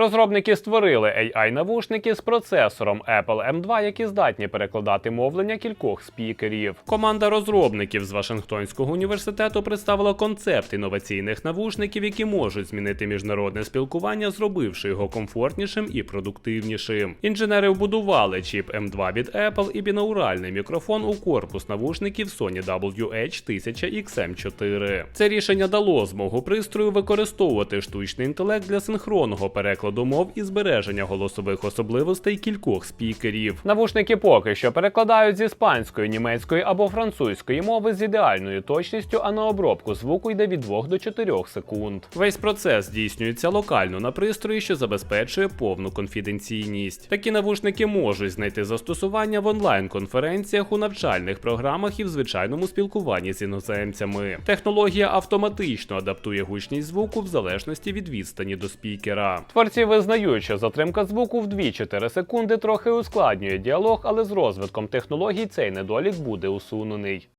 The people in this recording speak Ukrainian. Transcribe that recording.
Розробники створили AI-навушники з процесором Apple M2, які здатні перекладати мовлення кількох спікерів. Команда розробників з Вашингтонського університету представила концепт інноваційних навушників, які можуть змінити міжнародне спілкування, зробивши його комфортнішим і продуктивнішим. Інженери вбудували чіп M2 від Apple і бінауральний мікрофон у корпус навушників Sony WH-1000XM4. Це рішення дало змогу пристрою використовувати штучний інтелект для синхронного перекладу мов і збереження голосових особливостей кількох спікерів. Навушники поки що перекладають з іспанської, німецької або французької мови з ідеальною точністю, а на обробку звуку йде від 2 до 4 секунд. Весь процес здійснюється локально на пристрої, що забезпечує повну конфіденційність. Такі навушники можуть знайти застосування в онлайн-конференціях у навчальних програмах і в звичайному спілкуванні з іноземцями. Технологія автоматично адаптує гучність звуку в залежності від відстані до спікера. Творці визнають, що затримка звуку в 2-4 секунди трохи ускладнює діалог, але з розвитком технологій цей недолік буде усунений.